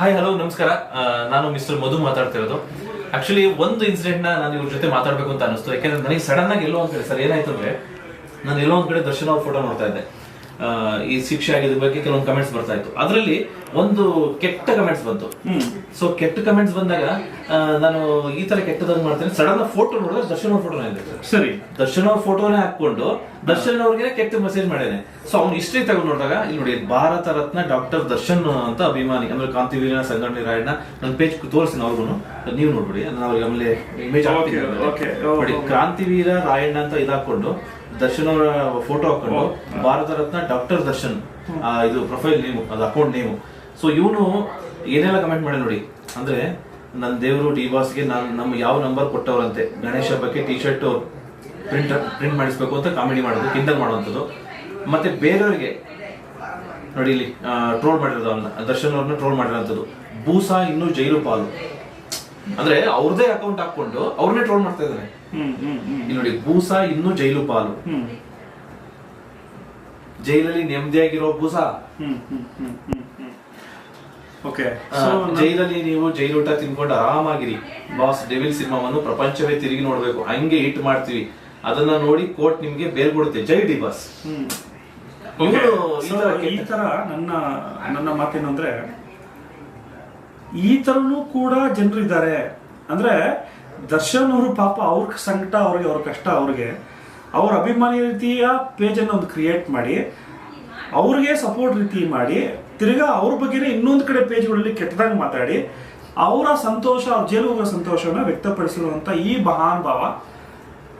Hi hello ನಮಸ್ಕಾರ. ನಾನು mister ಮಧು ಮಾತಾಡ್ತಿರೋದು. ಆಕ್ಚುಲಿ ಒಂದು ಇನ್ಸಿಡೆಂಟ್ನ ನಾನು ಇವ್ರ ಜೊತೆ ಮಾತಾಡಬೇಕು ಅಂತ ಅನಿಸ್ತು. ಯಾಕಂದ್ರೆ ನನಗೆ ಸಡನ್ ಆಗಿ ಎಲ್ಲೋ ಒಂದ್ ಕಡೆ, ಸರ್ ಏನಾಯ್ತು ಅಂದ್ರೆ, ನಾನು ಎಲ್ಲೋ ಒಂದ್ ಕಡೆ ದರ್ಶನ ಫೋಟೋ ನೋಡ್ತಾ ಇದ್ದೆ. ಈ ಶಿಕ್ಷೆ ಆಗಿದ ಬಗ್ಗೆ ಕೆಲವೊಂದು ಕಮೆಂಟ್ಸ್ ಬರ್ತಾ ಇತ್ತು. ಅದರಲ್ಲಿ ಒಂದು ಕೆಟ್ಟ ಕಮೆಂಟ್ಸ್ ಬಂತು. ಸೊ ಕೆಟ್ಟ ಕಮೆಂಟ್ಸ್ ಬಂದಾಗ ನಾನು ಈ ತರ ಕೆಟ್ಟದಾಗ ಮಾಡ್ತೇನೆ. ಸಡನ್ ಫೋಟೋ ನೋಡಿದ್ರೆ ದರ್ಶನ್ ಅವ್ರ ಫೋಟೋ ಇದೆ ಸರಿ. ದರ್ಶನ್ ಅವ್ರ ಫೋಟೋನೇ ಹಾಕೊಂಡು ದರ್ಶನ್ ಅವ್ರಿಗೆ ಕೆಟ್ಟ ಮೆಸೇಜ್ ಮಾಡಿದೆ ಸೊ ಅವ್ನು ಹಿಸ್ಟ್ರಿ ತಗೊಂಡು ನೋಡಿದಾಗ ಇಲ್ಲಿ ನೋಡಿ ಭಾರತ ರತ್ನ ಡಾಕ್ಟರ್ ದರ್ಶನ್ ಅಂತ ಅಭಿಮಾನಿ ಅಂದ್ರೆ ಕಾಂತಿವೀರ ಸಂಗಣ್ಣ ರಾಯಣ್ಣ ನನ್ನ ಪೇಜ್ ತೋರಿಸ್ತೀನಿ ಅವ್ರಿಗೂ ನೀವು ನೋಡ್ಬಿಡಿ ನಾನು ಅವ್ರಿಗೆ ಆಮೇಲೆ ಇಮೇಜ್. ಕ್ರಾಂತಿವೀರ ರಾಯಣ್ಣ ಅಂತ ಇದಾಕೊಂಡು ದರ್ಶನ್ ಅವರ ಫೋಟೋ ಹಾಕೊಂಡು ಭಾರತ ರತ್ನ ಡಾಕ್ಟರ್ ದರ್ಶನ್ ಆ, ಇದು ಪ್ರೊಫೈಲ್ ನೇಮು ಅದು ಅಕೌಂಟ್ ನೇಮು ಸೊ ಇವನು ಏನೆಲ್ಲ ಕಮೆಂಟ್ ಮಾಡಿ ನೋಡಿ ಅಂದ್ರೆ ನನ್ನ ದೇವರು ಡಿ ಬಾಸ್ಗೆ ನಾನು ನಮ್ಮ ಯಾವ ನಂಬರ್ ಕೊಟ್ಟವರಂತೆ. ಗಣೇಶ ಹಬ್ಬಕ್ಕೆ ಟಿ ಶರ್ಟ್ ಪ್ರಿಂಟ್ ಪ್ರಿಂಟ್ ಮಾಡಿಸ್ಬೇಕು ಅಂತ ಕಾಮಿಡಿ ಮಾಡೋದು ಕಿಂಡಲ್ ಮಾಡುವಂಥದ್ದು. ಮತ್ತೆ ಬೇರೆಯವ್ರಿಗೆ ನೋಡಿ ಇಲ್ಲಿ ಟ್ರೋಲ್ ಮಾಡಿರೋದು ಅವನ್ನ ದರ್ಶನ್ ಅವ್ರನ್ನ ಟ್ರೋಲ್ ಮಾಡಿರೋಂಥದ್ದು ಬೂಸಾ ಇನ್ನು ಜೈಲು ಪಾಲು. ಅಂದ್ರೆ ಅವ್ರದೇ ಅಕೌಂಟ್ ಹಾಕೊಂಡು ಅವ್ರನ್ನೇ ಟ್ರೋಲ್ ಮಾಡ್ತಾ ಇದ್ದಾರೆ ಇಲ್ಲಿ ನೋಡಿ ಬೂಸಾ ಇನ್ನು ಜೈಲು ಪಾಲು. ಹ್ಮ್. ಜೈಲಲ್ಲಿ ನೆಮ್ಮದಿಯಾಗಿರೋ ಆಗಿರೋ ಹ್ಮ್ ಹ್ಮ್ ಹ್ಮ್ ಹ್ಮ್ ಹ್ಮ್. ಓಕೆ ಜೈಲಲ್ಲಿ ನೀವು ಜೈಲೂಟ ತಿನ್ಕೊಂಡು ಆರಾಮಾಗಿರಿ. ಬಾಸ್ ಡೆವಿಲ್ ಸಿನಿಮಾವನ್ನು ಪ್ರಪಂಚವೇ ತಿರುಗಿ ನೋಡ್ಬೇಕು. ಹಂಗೆ ಹಿಟ್ ಮಾಡ್ತೀವಿ. ಅದನ್ನ ನೋಡಿ ಕೋರ್ಟ್ ನಿಮ್ಗೆ ಬೇರ್ ಕೊಡುತ್ತೆ. ಜೈ ಡಿ ಬಾಸ್. ಈ ತರ ಈ ತರ ನನ್ನ ನನ್ನ ಮಾತೇನಂದ್ರೆ ಈ ತರನು ಕೂಡ ಜನರು ಇದ್ದಾರೆ ಅಂದ್ರೆ ದರ್ಶನ್ ಅವರು ಪಾಪ ಅವ್ರ ಸಂಕಟ, ಅವ್ರಿಗೆ ಅವ್ರ ಕಷ್ಟ, ಅವ್ರಿಗೆ ಅವ್ರ ಅಭಿಮಾನಿ ರೀತಿಯ ಪೇಜನ್ನು ಒಂದು ಕ್ರಿಯೇಟ್ ಮಾಡಿ, ಅವ್ರಿಗೆ ಸಪೋರ್ಟ್ ರೀತಿ ಮಾಡಿ, ತಿರ್ಗಾ ಅವ್ರ ಬಗ್ಗೆನೇ ಇನ್ನೊಂದು ಕಡೆ ಪೇಜ್ಗಳಲ್ಲಿ ಕೆಟ್ಟದಾಗ ಮಾತಾಡಿ, ಅವರ ಸಂತೋಷ, ಅವ್ರ ಜೈಲು ಸಂತೋಷವನ್ನ ವ್ಯಕ್ತಪಡಿಸಿರುವಂತ ಈ ಮಹಾನುಭಾವ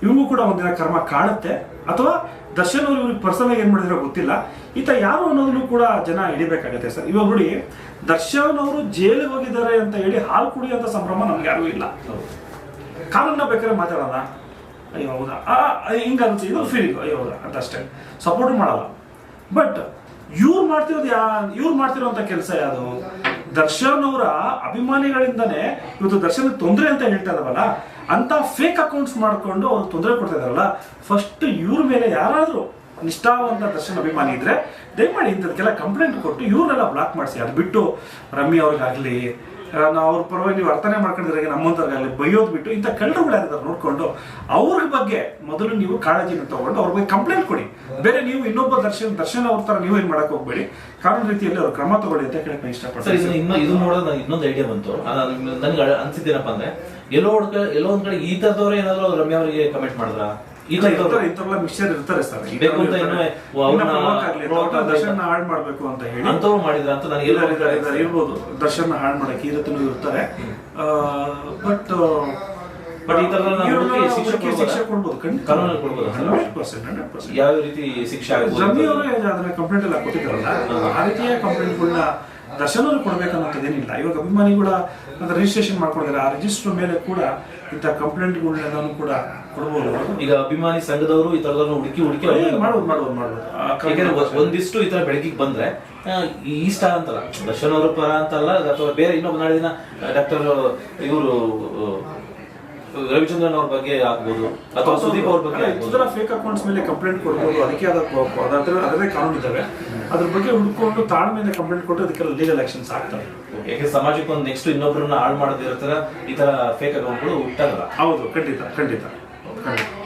ಇವ್ರಿಗೂ ಕೂಡ ಒಂದಿನ ಕರ್ಮ ಕಾಡುತ್ತೆ ಅಥವಾ ದರ್ಶನ್ ಅವರು ಇವ್ರಿಗೆ ಪರ್ಸನಲ್ ಏನು ಮಾಡಿದಿರೋ ಗೊತ್ತಿಲ್ಲ. ಈತ ಯಾರು ಅನ್ನೋದನ್ನು ಕೂಡ ಜನ ಹಿಡಿಬೇಕಾಗತ್ತೆ ಸರ್. ಇವಾಗ ನೋಡಿ ದರ್ಶನ್ ಅವರು ಜೈಲಿಗೆ ಹೋಗಿದ್ದಾರೆ ಅಂತ ಹೇಳಿ ಹಾಲು ಕುಡಿಯುವಂಥ ಸಂಭ್ರಮ ನಮ್ಗೆ ಯಾರು ಇಲ್ಲ. ಕಾನೂನ ಬೇಕಾದ್ರೆ ಮಾತಾಡಲ್ಲ. ಅಯ್ಯೋ, ಹೌದಾ? ಹಿಂಗೆ ಅನ್ಸಿ ಇದು ಫೀಲಿಂಗ್ ಅಯ್ಯೋ, ಹೌದಾ? ಅಂತ ಅಷ್ಟೇ ಸಪೋರ್ಟ್ ಮಾಡಲ್ಲ. ಬಟ್ ಇವ್ರು ಮಾಡ್ತಿರೋದು ಯಾ, ಇವ್ರು ಮಾಡ್ತಿರೋಂಥ ಕೆಲಸ ಯಾವುದು? ದರ್ಶನ್ ಅವರ ಅಭಿಮಾನಿಗಳಿಂದನೇ ಇವತ್ತು ದರ್ಶನ್ ತೊಂದರೆ ಅಂತ ಹೇಳ್ತಾ ಇದಾವಲ್ಲ ಅಂತ ಫೇಕ್ ಅಕೌಂಟ್ಸ್ ಮಾಡಿಕೊಂಡು ಅವ್ರು ತೊಂದರೆ ಕೊಡ್ತಾ ಇದಾರಲ್ಲ ಫಸ್ಟ್ ಇವ್ರ ಮೇಲೆ ಯಾರಾದರೂ ನಿಷ್ಠಾವಂತ ದರ್ಶನ್ ಅಭಿಮಾನಿ ಇದ್ರೆ, ದಯಮಾಡಿ ಇಂಥದಕ್ಕೆಲ್ಲ ಕಂಪ್ಲೇಂಟ್ ಕೊಟ್ಟು ಇವ್ರನ್ನೆಲ್ಲ ಬ್ಲಾಕ್ ಮಾಡಿಸಿ. ಅದು ಬಿಟ್ಟು ರಮ್ಯ ಅವ್ರಿಗಾಗ್ಲಿ ಅವ್ರ ಪರವಾಗಿ ನೀವು ಅರ್ಥನೆ ಮಾಡ್ಕೊಂಡಿದ್ರೆ ಅಲ್ಲಿ ಬೈಯೋದು ಬಿಟ್ಟು ಇಂಥ ಯಾರಿದ್ದಾರೆ ನೋಡ್ಕೊಂಡು ಅವ್ರ ಬಗ್ಗೆ ಮೊದಲು ನೀವು ಕಾಳಜಿನ ತಗೊಂಡು ಅವ್ರ ಬಗ್ಗೆ ಕಂಪ್ಲೇಂಟ್ ಕೊಡಿ. ಬೇರೆ ನೀವು ಇನ್ನೊಬ್ಬ ದರ್ಶನ್, ದರ್ಶನ ಅವ್ರ ತರ ನೀವು ಏನ್ ಮಾಡಕ್ ಹೋಗ್ಬೇಡಿ. ಕಾನೂನು ರೀತಿಯಲ್ಲಿ ಅವ್ರು ಕ್ರಮ ತಗೊಳ್ಳಿ ಅಂತ ಕೇಳಕ್ ಇಷ್ಟಪಡ್ತಾರೆ ಇನ್ನು ಇದು ನೋಡೋದು ನನಗೆ ಇನ್ನೊಂದು ಐಡಿಯಾ ಬಂತು. ನನ್ಗೆ ಅನ್ಸಿದ್ದೇನಪ್ಪ ಅಂದ್ರೆ, ಎಲ್ಲೋ ಎಲ್ಲೋ ಒಂದ್ ಕಡೆ ಈ ತರದವ್ರೆ ಏನಾದ್ರು ರಮ್ಯಾ ಅವರಿಗೆ ಕಮೆಂಟ್ ಮಾಡಿದ್ರ? ಇಲ್ಲ, ಇಂಥವ್ರೆಲ್ಲ ಮಿಕ್ಸರ್ ಇರ್ತಾರೆ ಸರ್. ಬೇಕು ಅಂತ ದರ್ಶನ ಹಾಳು ಮಾಡ್ಬೇಕು ಅಂತ ಹೇಳಿ. ಅಂತವ್ರು ಮಾಡಿದ್ರ ಅಂತ ನನಗೆ ಇರ್ಬೋದು. ದರ್ಶನ ಹಾಳು ಮಾಡಕ್ಕೆ ಈ ರೀತಿನೂ ಇರ್ತಾರೆ. ಬಟ್ ಬಟ್ ಈ ಹುಡುಕಿ ಶಿಕ್ಷೆ? ಶಿಕ್ಷೆ ಕೊಡ್ಬೋದು ಕಾನೂನಲ್ಲಿ ಕೊಡ್ಬೋದಾ? Hundred percent hundred percent. ಯಾವ ರೀತಿ ಶಿಕ್ಷೆ ಆಗ್ಬೋದು ರವಿ ಅವರೇ ಅದನ್ನ ಕಂಪ್ಲೇಂಟ್ ಎಲ್ಲ ಕೊಟ್ಟಿದ್ದಾರಲ್ಲ ಆ ರೀತಿಯ ಕಂಪ್ಲೇಂಟ್ಗಳನ್ನ ದರ್ಶನ್ ಅವರು ಕೊಡ್ಬೇಕನ್ನೋದೇನಿಲ್ಲ ಇವಾಗ ಅಭಿಮಾನಿಗಳ ಕೂಡ ರಿಜಿಸ್ಟ್ರೇಷನ್ ಮಾಡ್ಕೊಂಡಿದ್ದಾರೆ. ಆ ರಿಜಿಸ್ಟರ್ ಮೇಲೆ ಕೂಡ ಇಂಥ ಕಂಪ್ಲೇಂಟ್ಗಳನ್ನೆಲ್ಲನೂ ಕೂಡ ಕೊಡ್ಬೋದು ಈಗ ಅಭಿಮಾನಿ ಸಂಘದವರು ಈ ತರದ ಹುಡುಕಿ ಹುಡುಕಿ ಮಾಡ್ಬೋದು ಮಾಡ್ಬೋದು ಒಂದಿಷ್ಟು ಈ ತರ ಬೆಳಕಿಗೆ ಬಂದ್ರೆ ಈ ಸ್ಟಾರ್ ಅಂತಲ್ಲ ದರ್ಶನ್ ಅವರ ಪರ ಅಂತಲ್ಲ ಅಥವಾ ಬೇರೆ ಇನ್ನೊಬ್ಬ ನಾಳೆ ದಿನ ಡಾಕ್ಟರ್ ಇವರು ರವಿಚಂದ್ರನ್ ಅವ್ರ ಬಗ್ಗೆ ಆಗ್ಬೋದು ಅಥವಾ ಸುದೀಪ್ ಅವ್ರ ಬಗ್ಗೆ ಇದರ ಫೇಕ್ ಅಕೌಂಟ್ಸ್ ಮೇಲೆ ಕಂಪ್ಲೇಂಟ್ ಕೊಡ್ಬೋದು ಅದಕ್ಕೆ ಅದರ ಅದರದೇ ಕಾನೂನು ಇದ್ದಾವೆ ಅದ್ರ ಬಗ್ಗೆ ಹುಡ್ಕೊಂಡು ತಾಳ್ಮೆಯಿಂದ ಕಂಪ್ಲೇಂಟ್ ಕೊಟ್ಟು ಅದಕ್ಕೆಲ್ಲ ಲೀಗಲ್ ಆಕ್ಷನ್ಸ್ ಆಗ್ತವೆ ಯಾಕೆ ಸಮಾಜಕ್ಕೆ ಒಂದು ನೆಕ್ಸ್ಟ್ ಇನ್ನೊಬ್ಬರನ್ನ ಹಾಳು ಮಾಡೋದಿರೋ ತರ ಈ ತರ ಫೇಕ್ ಅಕೌಂಟ್ಗಳು ಹುಟ್ಟಾಗಲ್ಲ. ಹೌದು ಖಂಡಿತ ಖಂಡಿತ. ಖಂಡಿತ